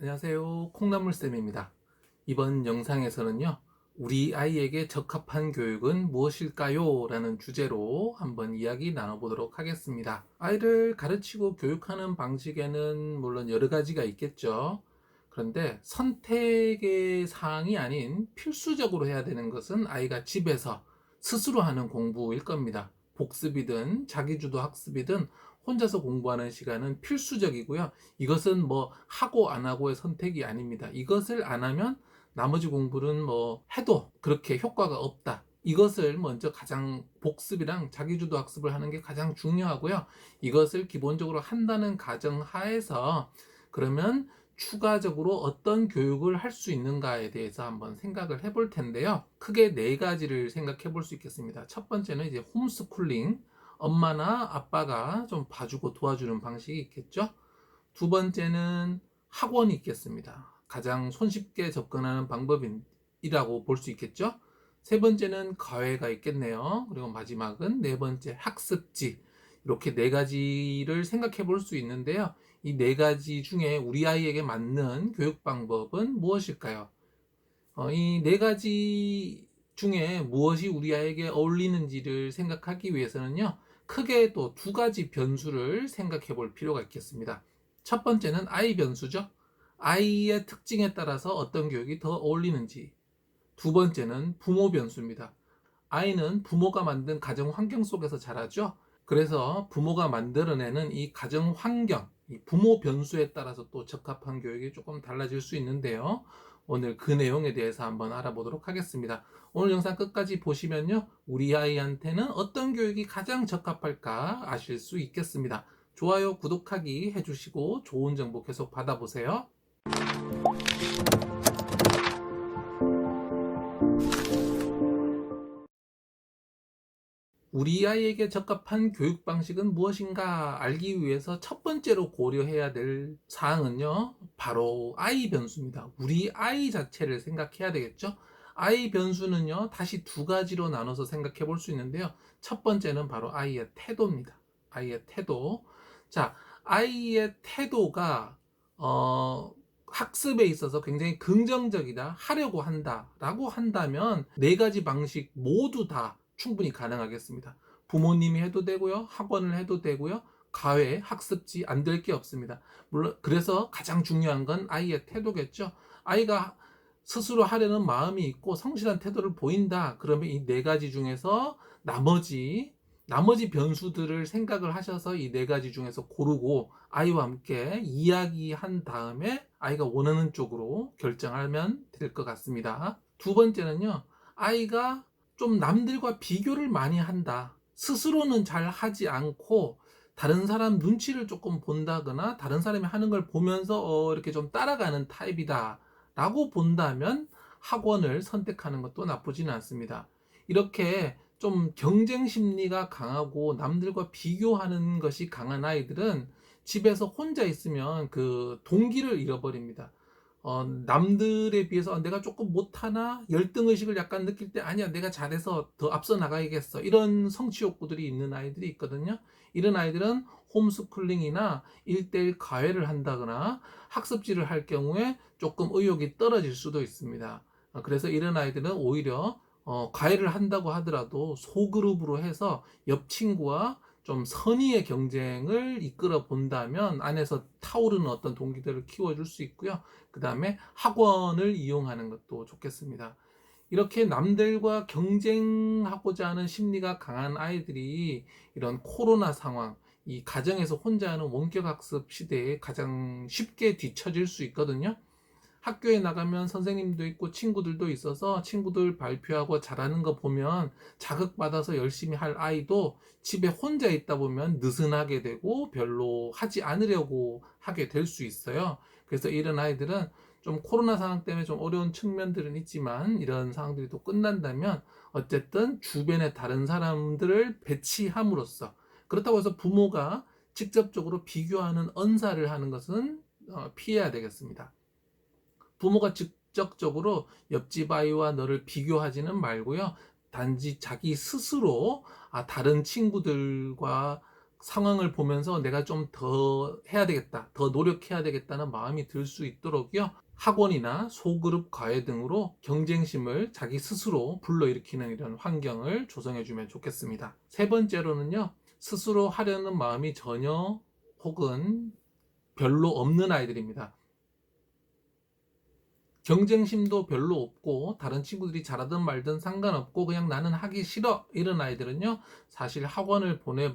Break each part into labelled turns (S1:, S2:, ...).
S1: 안녕하세요. 콩나물쌤입니다. 이번 영상에서는요, 우리 아이에게 적합한 교육은 무엇일까요? 라는 주제로 한번 이야기 나눠보도록 하겠습니다. 아이를 가르치고 교육하는 방식에는 물론 여러 가지가 있겠죠. 그런데 선택의 사항이 아닌 필수적으로 해야 되는 것은 아이가 집에서 스스로 하는 공부일 겁니다. 복습이든 자기주도 학습이든 혼자서 공부하는 시간은 필수적이고요. 이것은 뭐 하고 안 하고의 선택이 아닙니다. 이것을 안 하면 나머지 공부는 뭐 해도 그렇게 효과가 없다. 이것을 먼저 가장 복습이랑 자기주도 학습을 하는 게 가장 중요하고요. 이것을 기본적으로 한다는 가정 하에서 그러면 추가적으로 어떤 교육을 할 수 있는가에 대해서 한번 생각을 해볼 텐데요. 크게 네 가지를 생각해 볼 수 있겠습니다. 첫 번째는 이제 홈스쿨링. 엄마나 아빠가 좀 봐주고 도와주는 방식이 있겠죠. 두 번째는 학원이 있겠습니다. 가장 손쉽게 접근하는 방법이라고 볼 수 있겠죠. 세 번째는 과외가 있겠네요. 그리고 마지막은 네 번째 학습지. 이렇게 네 가지를 생각해 볼 수 있는데요. 이 네 가지 중에 우리 아이에게 맞는 교육 방법은 무엇일까요? 어, 이 네 가지 중에 무엇이 우리 아이에게 어울리는지를 생각하기 위해서는요. 크게 또 두 가지 변수를 생각해 볼 필요가 있겠습니다. 첫 번째는 아이 변수죠. 아이의 특징에 따라서 어떤 교육이 더 어울리는지. 두 번째는 부모 변수입니다. 아이는 부모가 만든 가정 환경 속에서 자라죠. 그래서 부모가 만들어내는 이 가정 환경, 이 부모 변수에 따라서 또 적합한 교육이 조금 달라질 수 있는데요. 오늘 그 내용에 대해서 한번 알아보도록 하겠습니다. 오늘 영상 끝까지 보시면요. 우리 아이한테는 어떤 교육이 가장 적합할까 아실 수 있겠습니다. 좋아요, 구독하기 해주시고 좋은 정보 계속 받아보세요. 우리 아이에게 적합한 교육 방식은 무엇인가 알기 위해서 첫 번째로 고려해야 될 사항은요, 바로 아이 변수입니다. 우리 아이 자체를 생각해야 되겠죠? 아이 변수는요, 다시 두 가지로 나눠서 생각해 볼 수 있는데요. 첫 번째는 바로 아이의 태도입니다. 아이의 태도. 자, 아이의 태도가, 어, 학습에 있어서 굉장히 긍정적이다, 하려고 한다, 라고 한다면 네 가지 방식 모두 다 충분히 가능하겠습니다. 부모님이 해도 되고요, 학원을 해도 되고요, 가외, 학습지 안 될 게 없습니다. 물론, 그래서 가장 중요한 건 아이의 태도겠죠. 아이가 스스로 하려는 마음이 있고 성실한 태도를 보인다. 그러면 이 네 가지 중에서 나머지 나머지 변수들을 생각을 하셔서 이 네 가지 중에서 고르고 아이와 함께 이야기한 다음에 아이가 원하는 쪽으로 결정하면 될 것 같습니다. 두 번째는요, 아이가 좀 남들과 비교를 많이 한다. 스스로는 잘 하지 않고 다른 사람 눈치를 조금 본다거나 다른 사람이 하는 걸 보면서 어, 이렇게 좀 따라가는 타입이다. 라고 본다면 학원을 선택하는 것도 나쁘지는 않습니다. 이렇게 좀 경쟁 심리가 강하고 남들과 비교하는 것이 강한 아이들은 집에서 혼자 있으면 그 동기를 잃어버립니다. 어, 남들에 비해서 내가 조금 못하나? 열등 의식을 약간 느낄 때 아니야 내가 잘해서 더 앞서 나가야겠어. 이런 성취 욕구들이 있는 아이들이 있거든요. 이런 아이들은 홈스쿨링이나 일대일 과외를 한다거나 학습지를 할 경우에 조금 의욕이 떨어질 수도 있습니다. 어, 그래서 이런 아이들은 오히려 어, 과외를 한다고 하더라도 소그룹으로 해서 옆 친구와 좀 선의의 경쟁을 이끌어 본다면 안에서 타오르는 어떤 동기들을 키워줄 수 있고요. 그 다음에 학원을 이용하는 것도 좋겠습니다. 이렇게 남들과 경쟁하고자 하는 심리가 강한 아이들이 이런 코로나 상황, 이 가정에서 혼자 하는 원격 학습 시대에 가장 쉽게 뒤처질 수 있거든요. 학교에 나가면 선생님도 있고 친구들도 있어서 친구들 발표하고 잘하는 거 보면 자극받아서 열심히 할 아이도 집에 혼자 있다 보면 느슨하게 되고 별로 하지 않으려고 하게 될 수 있어요. 그래서 이런 아이들은 좀 코로나 상황 때문에 좀 어려운 측면들은 있지만 이런 상황들이 또 끝난다면 어쨌든 주변의 다른 사람들을 배치함으로써 그렇다고 해서 부모가 직접적으로 비교하는 언사를 하는 것은 어, 피해야 되겠습니다. 부모가 직접적으로 옆집 아이와 너를 비교하지는 말고요. 단지 자기 스스로 아, 다른 친구들과 상황을 보면서 내가 좀 더 해야 되겠다, 더 노력해야 되겠다는 마음이 들 수 있도록요. 학원이나 소그룹 과외 등으로 경쟁심을 자기 스스로 불러일으키는 이런 환경을 조성해 주면 좋겠습니다. 세 번째로는요. 스스로 하려는 마음이 전혀 혹은 별로 없는 아이들입니다. 경쟁심도 별로 없고 다른 친구들이 잘하든 말든 상관없고 그냥 나는 하기 싫어 이런 아이들은요 사실 학원을 보내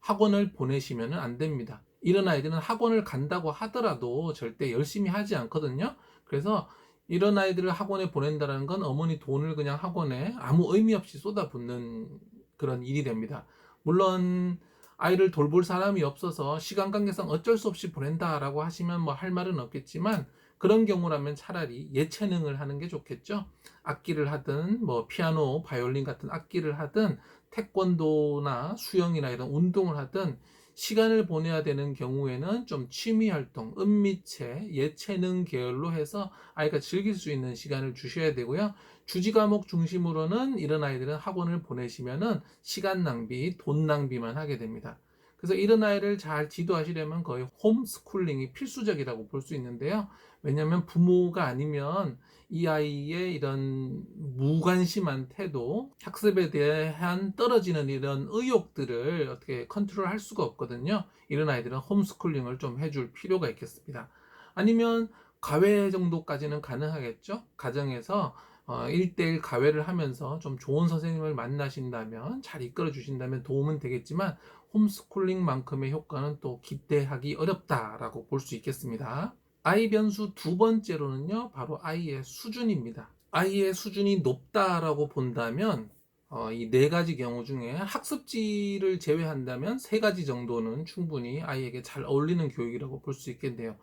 S1: 학원을 보내시면 안 됩니다. 이런 아이들은 학원을 간다고 하더라도 절대 열심히 하지 않거든요. 그래서 이런 아이들을 학원에 보낸다는 건 어머니 돈을 그냥 학원에 아무 의미 없이 쏟아붓는 그런 일이 됩니다. 물론 아이를 돌볼 사람이 없어서 시간 관계상 어쩔 수 없이 보낸다라고 하시면 뭐 할 말은 없겠지만 그런 경우라면 차라리 예체능을 하는 게 좋겠죠. 악기를 하든 뭐 피아노, 바이올린 같은 악기를 하든 태권도나 수영이나 이런 운동을 하든 시간을 보내야 되는 경우에는 좀 취미 활동, 은미체, 예체능 계열로 해서 아이가 즐길 수 있는 시간을 주셔야 되고요. 주지 과목 중심으로는 이런 아이들은 학원을 보내시면은 시간 낭비, 돈 낭비만 하게 됩니다. 그래서 이런 아이를 잘 지도하시려면 거의 홈스쿨링이 필수적이라고 볼 수 있는데요. 왜냐하면 부모가 아니면 이 아이의 이런 무관심한 태도, 학습에 대한 떨어지는 이런 의욕들을 어떻게 컨트롤 할 수가 없거든요. 이런 아이들은 홈스쿨링을 좀 해줄 필요가 있겠습니다. 아니면 과외 정도까지는 가능하겠죠. 가정에서 어, 1대1 과외를 하면서 좀 좋은 선생님을 만나신다면 잘 이끌어 주신다면 도움은 되겠지만 홈스쿨링만큼의 효과는 또 기대하기 어렵다라고 볼 수 있겠습니다. 아이 변수 두 번째로는요, 바로 아이의 수준입니다. 아이의 수준이 높다라고 본다면 어, 이 네 가지 경우 중에 학습지를 제외한다면 세 가지 정도는 충분히 아이에게 잘 어울리는 교육이라고 볼 수 있겠네요.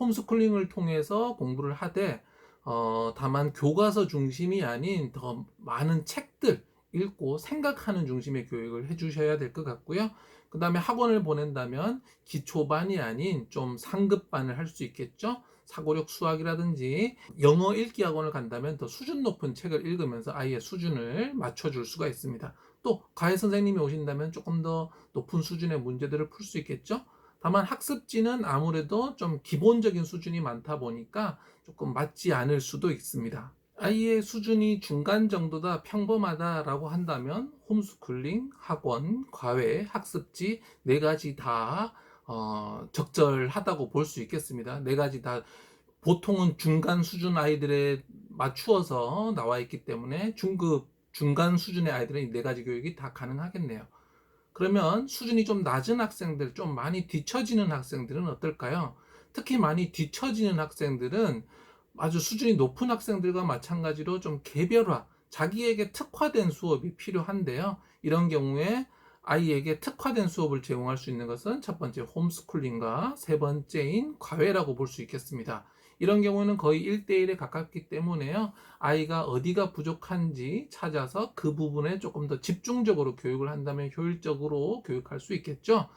S1: 홈스쿨링을 통해서 공부를 하되 어, 다만 교과서 중심이 아닌 더 많은 책들 읽고 생각하는 중심의 교육을 해주셔야 될 것 같고요. 그 다음에 학원을 보낸다면 기초반이 아닌 좀 상급반을 할 수 있겠죠. 사고력 수학이라든지 영어 읽기 학원을 간다면 더 수준 높은 책을 읽으면서 아이의 수준을 맞춰줄 수가 있습니다. 또 과외 선생님이 오신다면 조금 더 높은 수준의 문제들을 풀 수 있겠죠. 다만 학습지는 아무래도 좀 기본적인 수준이 많다 보니까 조금 맞지 않을 수도 있습니다. 아이의 수준이 중간 정도다 평범하다라고 한다면 홈스쿨링, 학원, 과외, 학습지 네 가지 다 어, 적절하다고 볼 수 있겠습니다. 네 가지 다 보통은 중간 수준 아이들에 맞추어서 나와 있기 때문에 중급 중간 수준의 아이들은 이네 가지 교육이 다 가능하겠네요. 그러면 수준이 좀 낮은 학생들, 좀 많이 뒤처지는 학생들은 어떨까요? 특히 많이 뒤처지는 학생들은 아주 수준이 높은 학생들과 마찬가지로 좀 개별화, 자기에게 특화된 수업이 필요한데요. 이런 경우에 아이에게 특화된 수업을 제공할 수 있는 것은 첫 번째 홈스쿨링과 세 번째인 과외라고 볼 수 있겠습니다. 이런 경우는 거의 1대1에 가깝기 때문에요. 아이가 어디가 부족한지 찾아서 그 부분에 조금 더 집중적으로 교육을 한다면 효율적으로 교육할 수 있겠죠.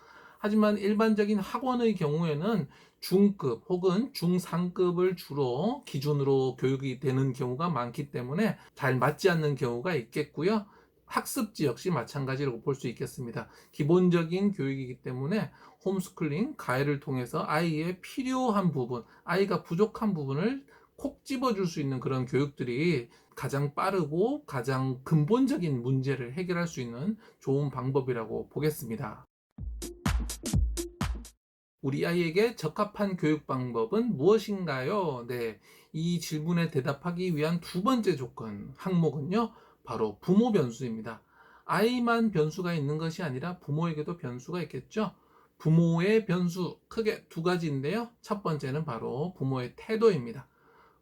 S1: 하지만 일반적인 학원의 경우에는 중급 혹은 중상급을 주로 기준으로 교육이 되는 경우가 많기 때문에 잘 맞지 않는 경우가 있겠고요. 학습지 역시 마찬가지라고 볼 수 있겠습니다. 기본적인 교육이기 때문에 홈스쿨링, 가해를 통해서 아이의 필요한 부분, 아이가 부족한 부분을 콕 집어줄 수 있는 그런 교육들이 가장 빠르고 가장 근본적인 문제를 해결할 수 있는 좋은 방법이라고 보겠습니다. 우리 아이에게 적합한 교육 방법은 무엇인가요? 네. 이 질문에 대답하기 위한 두 번째 조건 항목은요. 바로 부모 변수입니다. 아이만 변수가 있는 것이 아니라 부모에게도 변수가 있겠죠. 부모의 변수 크게 두 가지인데요. 첫 번째는 바로 부모의 태도입니다.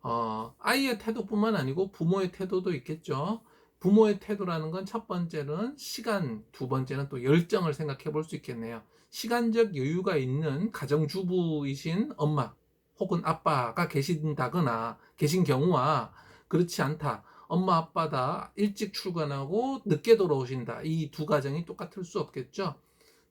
S1: 어, 아이의 태도뿐만 아니고 부모의 태도도 있겠죠. 부모의 태도라는 건 첫 번째는 시간, 두 번째는 또 열정을 생각해 볼 수 있겠네요. 시간적 여유가 있는 가정주부이신 엄마 혹은 아빠가 계신다거나 계신 경우와 그렇지 않다. 엄마 아빠다 일찍 출근하고 늦게 돌아오신다. 이 두 가정이 똑같을 수 없겠죠.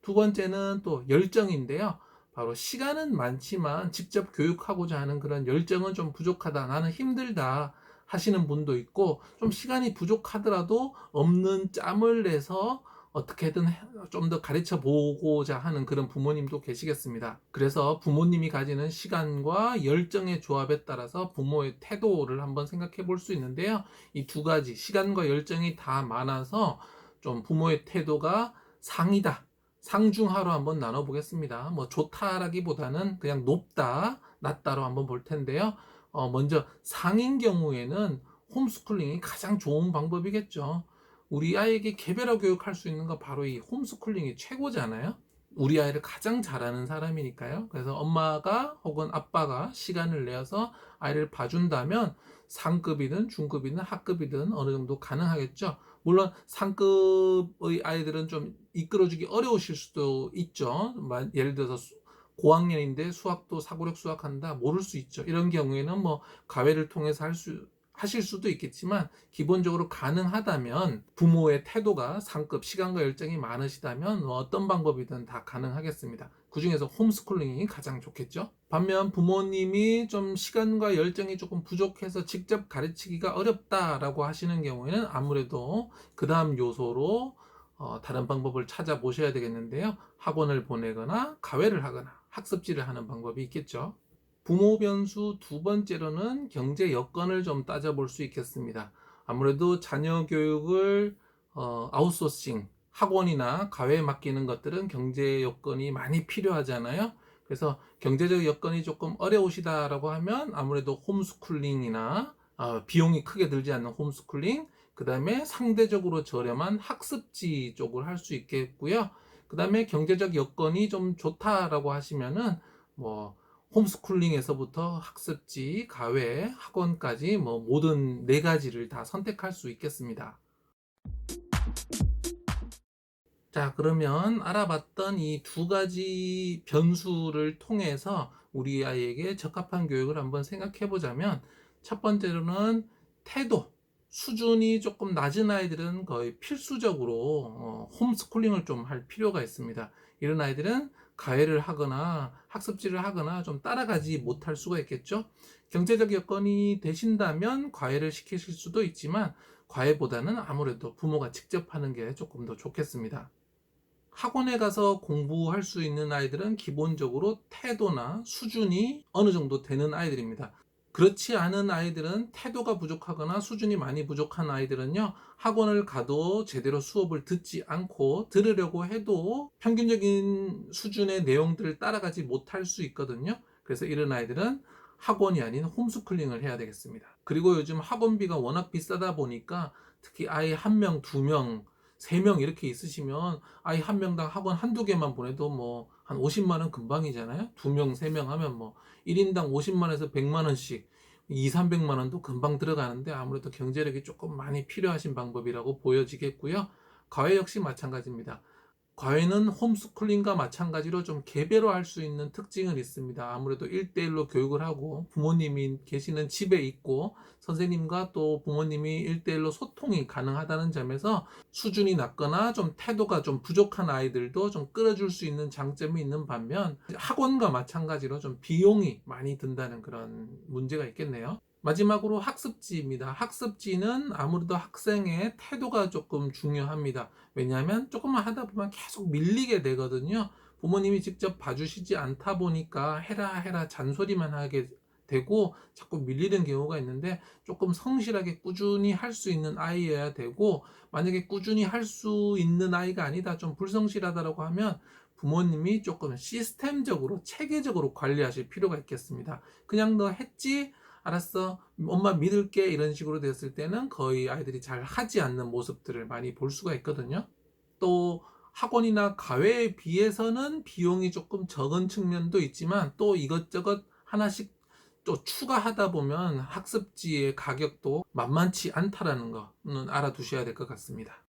S1: 두 번째는 또 열정인데요. 바로 시간은 많지만 직접 교육하고자 하는 그런 열정은 좀 부족하다. 나는 힘들다. 하시는 분도 있고 좀 시간이 부족하더라도 없는 짬을 내서 어떻게든 좀 더 가르쳐 보고자 하는 그런 부모님도 계시겠습니다. 그래서 부모님이 가지는 시간과 열정의 조합에 따라서 부모의 태도를 한번 생각해 볼 수 있는데요. 이 두 가지, 시간과 열정이 다 많아서 좀 부모의 태도가 상이다. 상중하로 한번 나눠 보겠습니다. 뭐 좋다라기보다는 그냥 높다, 낮다로 한번 볼 텐데요. 어, 먼저 상인 경우에는 홈스쿨링이 가장 좋은 방법이겠죠. 우리 아이에게 개별화 교육할 수 있는 거 바로 이 홈스쿨링이 최고잖아요. 우리 아이를 가장 잘하는 사람이니까요. 그래서 엄마가 혹은 아빠가 시간을 내어서 아이를 봐준다면 상급이든 중급이든 학급이든 어느 정도 가능하겠죠. 물론 상급의 아이들은 좀 이끌어주기 어려우실 수도 있죠. 마- 예를 들어서 수- 고학년인데 수학도 사고력 수학한다 모를 수 있죠. 이런 경우에는 뭐 가외를 통해서 할 수 하실 수도 있겠지만 기본적으로 가능하다면 부모의 태도가 상급 시간과 열정이 많으시다면 뭐 어떤 방법이든 다 가능하겠습니다. 그 중에서 홈스쿨링이 가장 좋겠죠. 반면 부모님이 좀 시간과 열정이 조금 부족해서 직접 가르치기가 어렵다라고 하시는 경우에는 아무래도 그 다음 요소로 어, 다른 방법을 찾아보셔야 되겠는데요. 학원을 보내거나 가외를 하거나 학습지를 하는 방법이 있겠죠. 부모 변수 두 번째로는 경제 여건을 좀 따져볼 수 있겠습니다. 아무래도 자녀 교육을 어, 아웃소싱 학원이나 가외에 맡기는 것들은 경제 여건이 많이 필요하잖아요. 그래서 경제적 여건이 조금 어려우시다라고 하면 아무래도 홈스쿨링이나 어, 비용이 크게 들지 않는 홈스쿨링, 그 다음에 상대적으로 저렴한 학습지 쪽을 할 수 있겠고요. 그 다음에 경제적 여건이 좀 좋다라고 하시면은 뭐 홈스쿨링에서부터 학습지, 가외, 학원까지 뭐 모든 네 가지를 다 선택할 수 있겠습니다. 자, 그러면 알아봤던 이 두 가지 변수를 통해서 우리 아이에게 적합한 교육을 한번 생각해 보자면 첫 번째로는 태도, 수준이 조금 낮은 아이들은 거의 필수적으로 어, 홈스쿨링을 좀 할 필요가 있습니다. 이런 아이들은 가해를 하거나 학습지를 하거나 좀 따라가지 못할 수가 있겠죠. 경제적 여건이 되신다면 과외를 시키실 수도 있지만 과외보다는 아무래도 부모가 직접 하는 게 조금 더 좋겠습니다. 학원에 가서 공부할 수 있는 아이들은 기본적으로 태도나 수준이 어느 정도 되는 아이들입니다. 그렇지 않은 아이들은 태도가 부족하거나 수준이 많이 부족한 아이들은요, 학원을 가도 제대로 수업을 듣지 않고 들으려고 해도 평균적인 수준의 내용들을 따라가지 못할 수 있거든요. 그래서 이런 아이들은 학원이 아닌 홈스쿨링을 해야 되겠습니다. 그리고 요즘 학원비가 워낙 비싸다 보니까 특히 아이 한 명, 두 명, 세 명 이렇게 있으시면 아이 한 명당 학원 한두 개만 보내도 뭐 한 50만 원 금방이잖아요. 두 명, 세 명 하면 뭐 1인당 50만에서 100만 원씩 2, 300만 원도 금방 들어가는데 아무래도 경제력이 조금 많이 필요하신 방법이라고 보여지겠고요. 과외 역시 마찬가지입니다. 과외는 홈스쿨링과 마찬가지로 좀 개별화할 수 있는 특징은 있습니다. 아무래도 1대1로 교육을 하고 부모님이 계시는 집에 있고 선생님과 또 부모님이 1대1로 소통이 가능하다는 점에서 수준이 낮거나 좀 태도가 좀 부족한 아이들도 좀 끌어줄 수 있는 장점이 있는 반면 학원과 마찬가지로 좀 비용이 많이 든다는 그런 문제가 있겠네요. 마지막으로 학습지입니다. 학습지는 아무래도 학생의 태도가 조금 중요합니다. 왜냐하면 조금만 하다 보면 계속 밀리게 되거든요. 부모님이 직접 봐주시지 않다 보니까 해라 해라 잔소리만 하게 되고 자꾸 밀리는 경우가 있는데 조금 성실하게 꾸준히 할 수 있는 아이여야 되고 만약에 꾸준히 할 수 있는 아이가 아니다 좀 불성실하다라고 하면 부모님이 조금 시스템적으로 체계적으로 관리하실 필요가 있겠습니다. 그냥 너 했지 알았어 엄마 믿을게 이런 식으로 됐을 때는 거의 아이들이 잘 하지 않는 모습들을 많이 볼 수가 있거든요. 또 학원이나 가외에 비해서는 비용이 조금 적은 측면도 있지만 또 이것저것 하나씩 또 추가하다 보면 학습지의 가격도 만만치 않다라는 거는 알아두셔야 될 것 같습니다.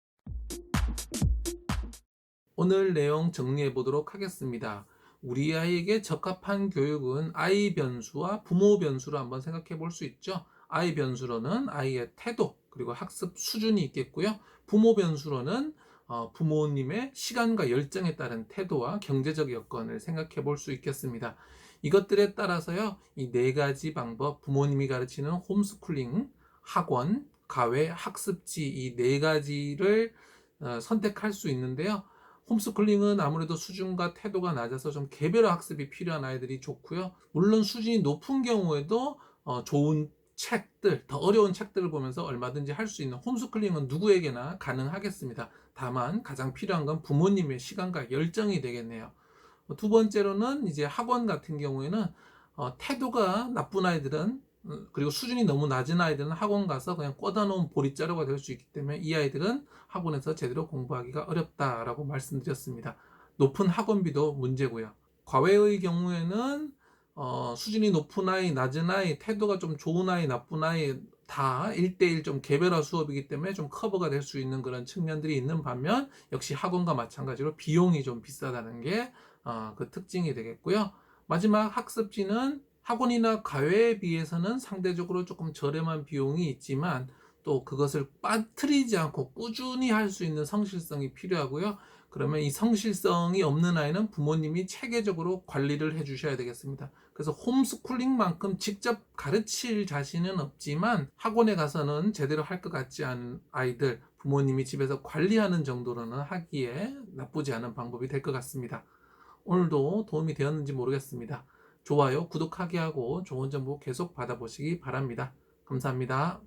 S1: 오늘 내용 정리해 보도록 하겠습니다. 우리 아이에게 적합한 교육은 아이 변수와 부모 변수로 한번 생각해 볼 수 있죠. 아이 변수로는 아이의 태도 그리고 학습 수준이 있겠고요. 부모 변수로는 어, 부모님의 시간과 열정에 따른 태도와 경제적 여건을 생각해 볼 수 있겠습니다. 이것들에 따라서요, 이 네 가지 방법, 부모님이 가르치는 홈스쿨링, 학원, 가외, 학습지 이 네 가지를 어, 선택할 수 있는데요. 홈스쿨링은 아무래도 수준과 태도가 낮아서 좀 개별 학습이 필요한 아이들이 좋고요. 물론 수준이 높은 경우에도 어, 좋은 책들, 더 어려운 책들을 보면서 얼마든지 할 수 있는 홈스쿨링은 누구에게나 가능하겠습니다. 다만 가장 필요한 건 부모님의 시간과 열정이 되겠네요. 어, 두 번째로는 이제 학원 같은 경우에는 어, 태도가 나쁜 아이들은 어, 그리고 수준이 너무 낮은 아이들은 학원 가서 그냥 꽂아 놓은 보릿자루가 될 수 있기 때문에 이 아이들은 학원에서 제대로 공부하기가 어렵다라고 말씀드렸습니다. 높은 학원비도 문제고요. 과외의 경우에는 어, 수준이 높은 아이, 낮은 아이, 태도가 좀 좋은 아이, 나쁜 아이 다 1대1 좀 개별화 수업이기 때문에 좀 커버가 될 수 있는 그런 측면들이 있는 반면 역시 학원과 마찬가지로 비용이 좀 비싸다는 게 어, 그 특징이 되겠고요. 마지막 학습지는 학원이나 과외에 비해서는 상대적으로 조금 저렴한 비용이 있지만 또 그것을 빠뜨리지 않고 꾸준히 할 수 있는 성실성이 필요하고요. 그러면 이 성실성이 없는 아이는 부모님이 체계적으로 관리를 해 주셔야 되겠습니다. 그래서 홈스쿨링만큼 직접 가르칠 자신은 없지만 학원에 가서는 제대로 할 것 같지 않은 아이들 부모님이 집에서 관리하는 정도로는 하기에 나쁘지 않은 방법이 될 것 같습니다. 오늘도 도움이 되었는지 모르겠습니다. 좋아요, 구독하기 하고 좋은 정보 계속 받아보시기 바랍니다. 감사합니다.